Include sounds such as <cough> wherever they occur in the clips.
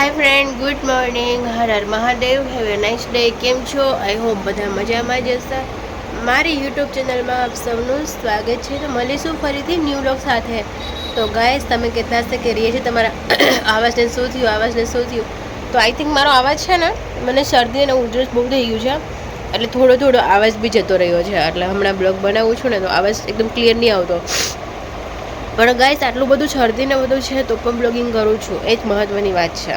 હાય friend good morning હર હર Mahadev. Have a nice day કેમ છો? આઈ હોપ બધા મજામાં જ હશે. મારી યુટ્યુબ ચેનલમાં આપ સૌનું સ્વાગત છે. તો મળીશું ફરીથી ન્યૂ લોક સાથે. તો ગાયસ તમે કેટલા કે રહીએ છીએ? તમારા <coughs> આવાજને શું થયું? આવાજને શું થયું? તો આઈ થિંક મારો અવાજ છે ને, મને શરદી અને ઉધરસ બહુ થઈ છે. એટલે થોડો થોડો અવાજ બી જતો રહ્યો છે. એટલે હમણાં બ્લોગ બનાવું છું ને, તો અવાજ એકદમ ક્લિયર નહીં આવતો. પણ ગાઈસ આટલું બધું શરદીને બધું છે, તો પણ બ્લોગિંગ કરું છું. એ જ મહત્ત્વની વાત છે.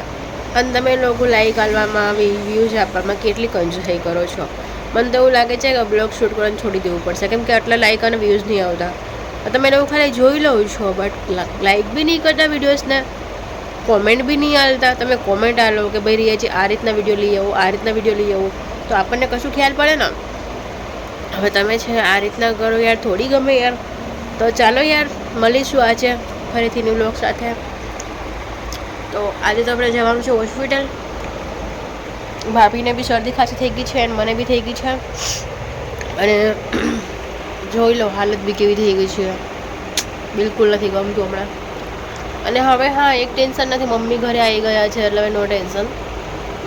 અને તમે લોકો લાઈક આલવામાં વ્યૂઝ આપવામાં કેટલી કંજૂસાઈ કરો છો. મને તો એવું લાગે છે કે બ્લોગ શૂટ કરવાનું છોડી દેવું પડશે. કેમ કે આટલા લાઈક અને વ્યૂઝ નહીં આવતા. તમે લોકો ખાલી જોઈ લઉં છો બટ લાઈક બી નહીં કરતા વિડીયોઝને કોમેન્ટ બી નહીં હાલતા તમે કોમેન્ટ આલો કે ભાઈ રિયા છે આ રીતના વીડિયો લઈ આવો, આ રીતના વીડિયો લઈ આવો, તો આપણને કશું ખ્યાલ પડે ને? હવે તમે છે આ રીતના કરો યાર, થોડી ગમે યાર. તો ચાલો યાર મળીશું આજે ફરીથી ન્યૂ લોક સાથે. તો આજે તો આપણે જવાનું છે હોસ્પિટલ ભાભીને બી શરદી ખાંસી થઈ ગઈ છે અને મને બી થઈ ગઈ છે. અને જોઈ લો હાલત બી કેવી થઈ ગઈ છે. બિલકુલ નથી ગમતું હમણાં. અને હવે હા, એક ટેન્શન નથી. મમ્મી ઘરે આવી ગયા છે એટલે હવે નો ટેન્શન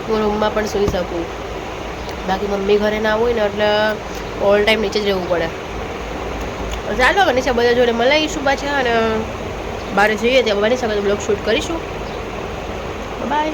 હું રૂમમાં પણ સૂઈ શકું. બાકી મમ્મી ઘરે ના હોય ને એટલે ઓલ ટાઈમ નીચે જ રહેવું પડે. ચાલો મનીષા બધા જોડે મળાઈશું પાછા અને બહાર જઈએ ત્યાં મનીષા બધું બ્લોગ શૂટ કરીશું. બાય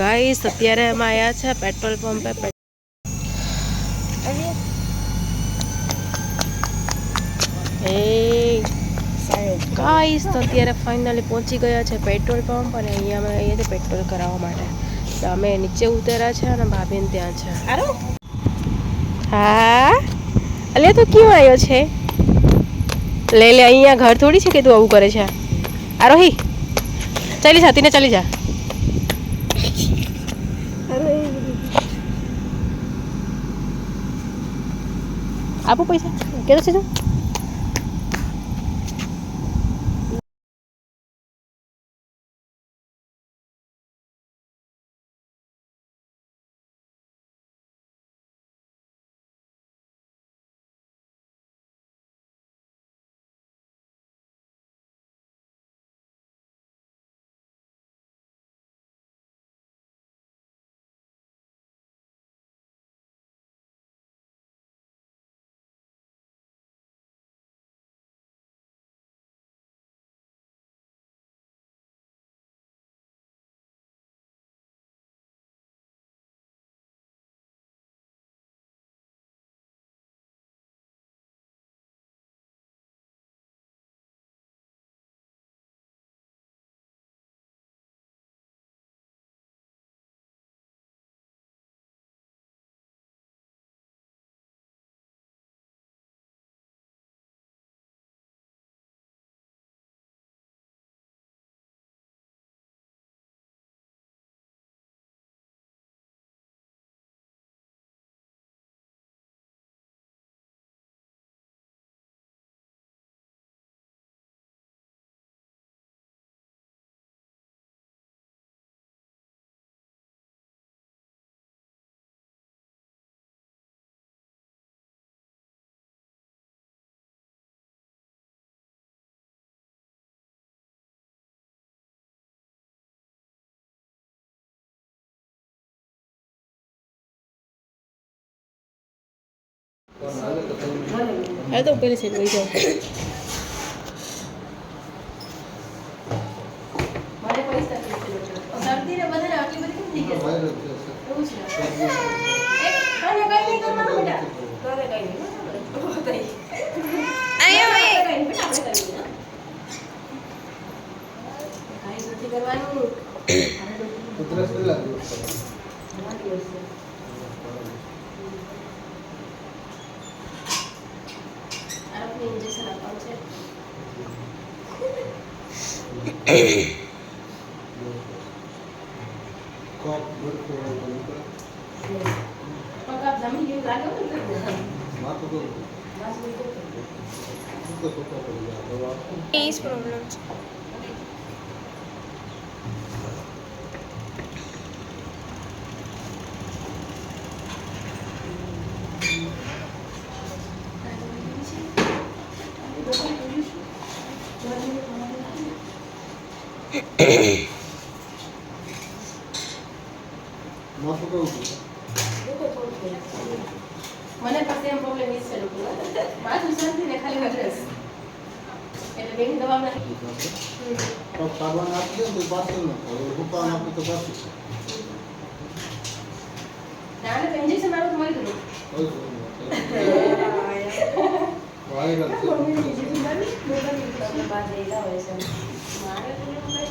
ગાઈસ અત્યારે અમે આવ્યા છે પેટ્રોલ પંપે એ. ગાઈસ તો અત્યારે ફાઇનલી પહોંચી ગયા છે પેટ્રોલ પંપ અને અહીંયા અમે અહીંયા છે પેટ્રોલ કરાવવા માટે. તો અમે નીચે ઉતર્યા છે અને ભાભીને ત્યાં છે. હા? અલ્યા તો કેમ આવ્યો છે? લે લે અહીંયા ઘર થોડી છે કે તું આવું કરે છે? આરોહી ચાલી જા તીને ચાલી જા. આપો પૈસા. કેટલો છે તું હા તો પેલી સાઈડ વહી જાઓ મારે પૈસા શરદી ને બધાને આટલી બધી કેમ થઈ ગઈ એવું છે એ, કાંઈ નહીં, કાંઈ નહીં કરવાનું બેટા. કાંઈ નહીં, કાંઈ નહીં. કાંઈ નહીં, બેટા, આપણે કરી લઈએ, હા. કાંઈ નથી કરવાનું. ઘણા દિવસ છે. આરોપને injection આપવાનું છે. પગ આપ જમી ગયું લાગે ને એટલે. બસ બીજું કંઈ. એ જ પ્રોબ્લેમ છે મને પણ સેમ પ્રોબ્લેમ છે લોકો માથું શાંતિ ને ખાલી વગરસ એટલે બેની દવા તો છે. તો ઈ, તો ના, ના, મારે. મારી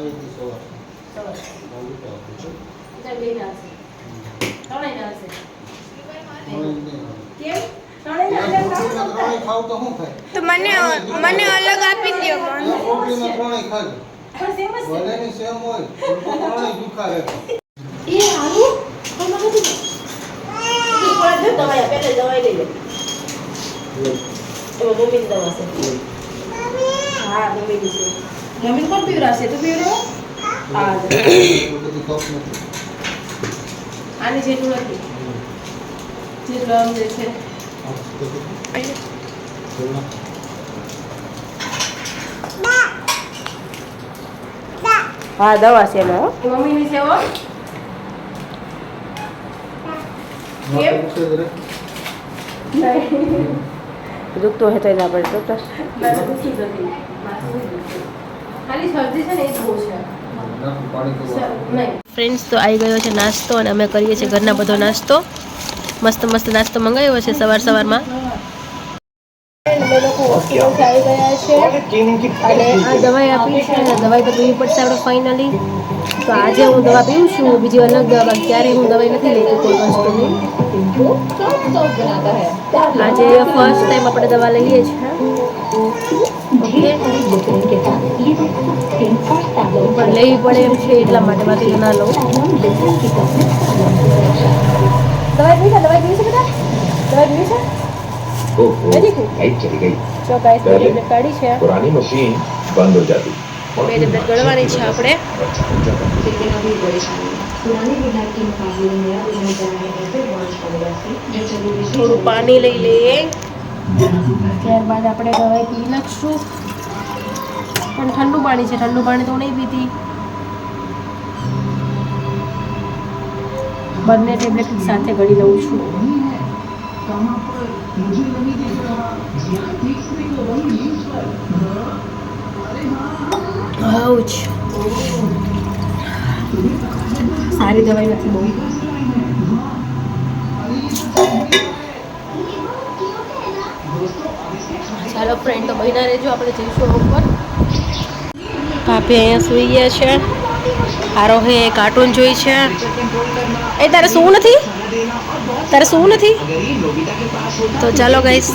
દવાઈ છે, દવાઈ. તો મને મને અલગ આપી દો ભલેની સેમ હોય પણ તો. ત્રણેય દુખા રહેતા મમ્મી કોણ પીવરાશે તું પીવરો આની જેટલું નથી જેટલું આમ જે છે હા દવા છે એમાં મમ્મીની છે હો દુખતો હોય તો એના પર ડૉક્ટર ખાલી શરદી છે ને એ જ બહુ છે. પાણી તો સર, નહીં. ફ્રેન્ડ્સ તો આવી ગયો છે નાસ્તો અને અમે કરીએ છીએ ઘરના બધો નાસ્તો. મસ્ત મસ્ત નાસ્તો મંગાવ્યો છે સવાર સવારમાં. દવાઈ આપી છે દવાઈ તો પીવી પડશે આપણે ફાઇનલી તો આજે હું દવા પીવું છું બીજી અલગ દવા ક્યારેય હું દવાઈ નથી લેતી કોઈ વસ્તુની. આજે ફર્સ્ટ ટાઈમ આપણે દવા લઈએ છીએ. લઈ પડે એમ છે એટલા માટે બાકી ના લઉં. દવા જોઈ છે? દવા જોઈ છે બધા દવા જોઈ છે ગળવાની છે આપણે. થોડું પાણી લઈ લઈએ ત્યારબાદ આપણે દવાઈ પી નાખશું પણ ઠંડુ પાણી છે, ઠંડુ પાણી તો નહીં પીતી. બંને ટેબ્લેટ સાથે ગળી લઉં છું. સારી દવાઈ નથી બહુ. ચાલો ફ્રેન્ડ તો બહીના રહેજો, આપણે જઈશું ઉપર. ભાભી અહીંયા સુઈ ગયા છે. આરોહે કાર્ટૂન જોઈ છે. એ તારે શું નથી? તારે શું નથી? તો ચાલો ગાઈસ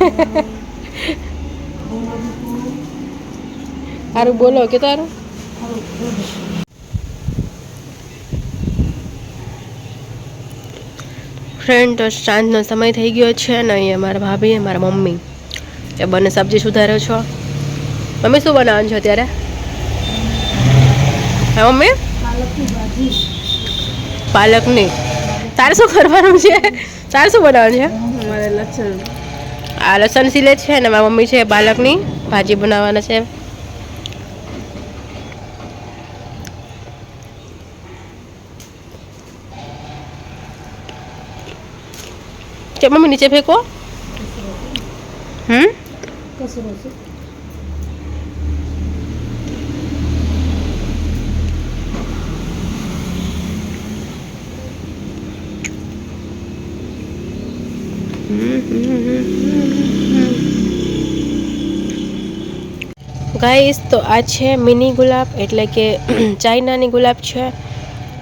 <laughs> સારું બોલો, કે તારું? ફ્રેન્ડ તો સાંજનો સમય થઈ ગયો છે ને અહીંયા મારા ભાભી, મારા મમ્મી. એ બંને સબ્જી સુધારો છો. મમ્મી, શું બનાવવાનું છો અત્યારે? હા, મમ્મી? પાલકની. તારે શું કરવાનું છે? તારે શું બનાવવાનું છે? આ લસણ સીલે છે ને મારા મમ્મી છે બાળકની ભાજી બનાવવાના છે. કે મમ્મી નીચે ફેંકો. હમ? ગાઈસ, તો આ છે મિની ગુલાબ, એટલે કે <clears throat> ચાઇનાની ગુલાબ છે.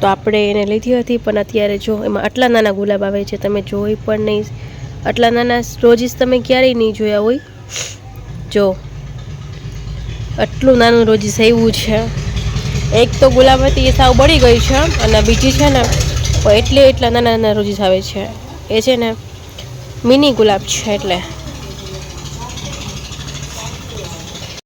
તો આપણે એને લીધી હતી, પણ અત્યારે જો એમાં આટલા નાના ગુલાબ આવે છે, તમે જોઈ પણ નહીં. આટલા નાના રોજીસ તમે ક્યારેય નહીં જોયા હોય. જો, આટલું નાનું રોજીસ આવ્યું છે. એક તો ગુલાબ હતી, એ સાવ બળી ગઈ છે, અને બીજી છે ને, એટલે એટલા નાના નાના રોજીસ આવે છે. એ છે ને, મિની ગુલાબ છે, એટલે.